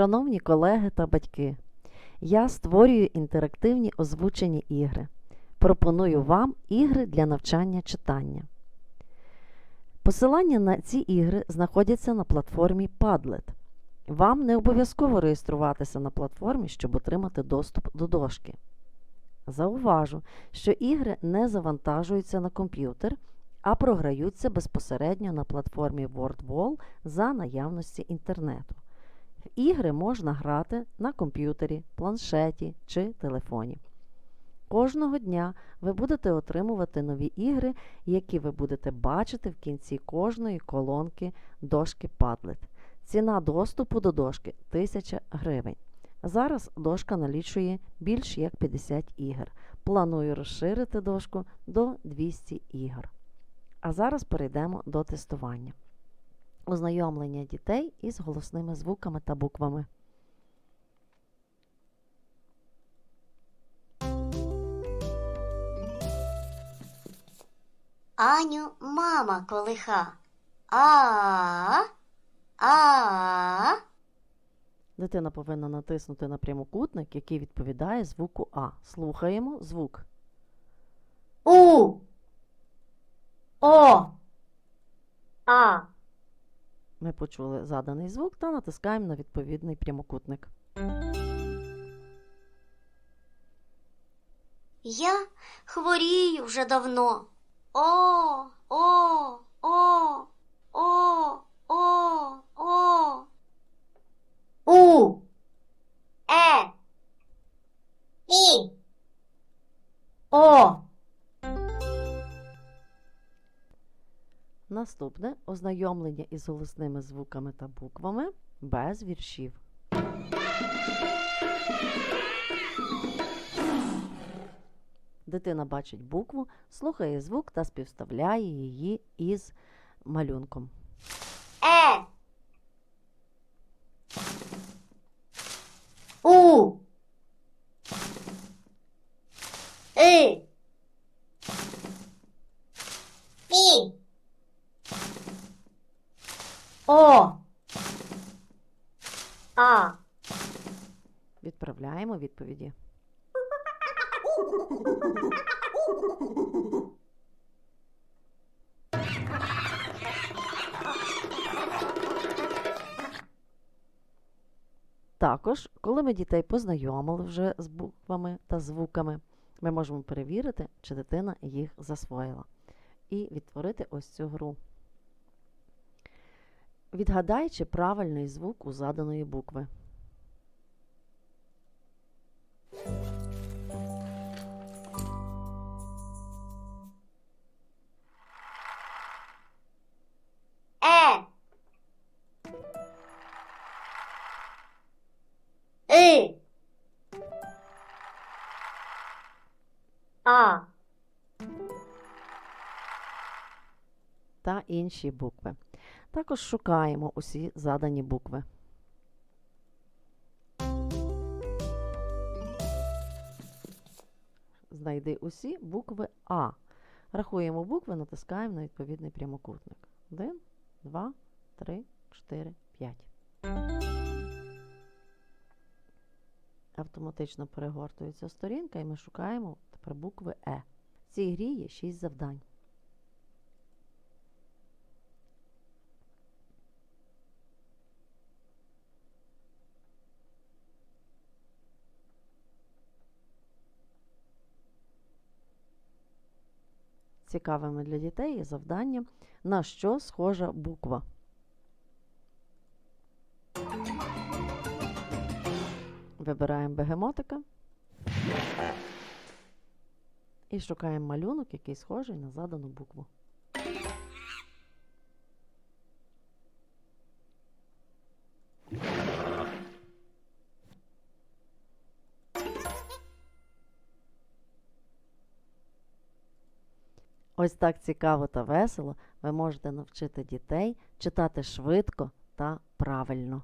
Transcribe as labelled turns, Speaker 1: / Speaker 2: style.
Speaker 1: Шановні колеги та батьки, я створюю інтерактивні озвучені ігри. Пропоную вам ігри для навчання читання. Посилання на ці ігри знаходяться на платформі Padlet. Вам не обов'язково реєструватися на платформі, щоб отримати доступ до дошки. Зауважу, що ігри не завантажуються на комп'ютер, а програються безпосередньо на платформі WordWall за наявності інтернету. Ігри можна грати на комп'ютері, планшеті чи телефоні. Кожного дня ви будете отримувати нові ігри, які ви будете бачити в кінці кожної колонки дошки Padlet. Ціна доступу до дошки 1000 гривень. Зараз дошка налічує більш як 50 ігор. Планую розширити дошку до 200 ігор. А зараз перейдемо до тестування. Ознайомлення дітей із голосними звуками та буквами.
Speaker 2: Аню мама колиха. А. А.
Speaker 1: Дитина повинна натиснути на прямокутник, який відповідає звуку А. Слухаємо звук.
Speaker 2: У. О. А.
Speaker 1: Ми почули заданий звук та натискаємо на відповідний прямокутник.
Speaker 2: Я хворію вже давно. О, о, о, о, о, о. У.
Speaker 1: Наступне ознайомлення із голосними звуками та буквами без віршів. Дитина бачить букву, слухає звук та співставляє її із малюнком.
Speaker 2: Е. У. И. І. О. А.
Speaker 1: Відправляємо відповіді. Також, коли ми дітей познайомили вже з буквами та звуками, ми можемо перевірити, чи дитина їх засвоїла. І відтворити ось цю гру. Відгадай, чи правильний звук у заданої букви.
Speaker 2: Е. И. А.
Speaker 1: та інші букви. Також шукаємо усі задані букви. Знайди усі букви А. Рахуємо букви, натискаємо на відповідний прямокутник. 1, 2, 3, 4, 5. Автоматично перегортується сторінка і ми шукаємо тепер букви Е. В цій грі є 6 завдань. Цікавими для дітей є завданням, на що схожа буква. Вибираємо бегемотика і шукаємо малюнок, який схожий на задану букву. Ось так цікаво та весело ви можете навчити дітей читати швидко та правильно.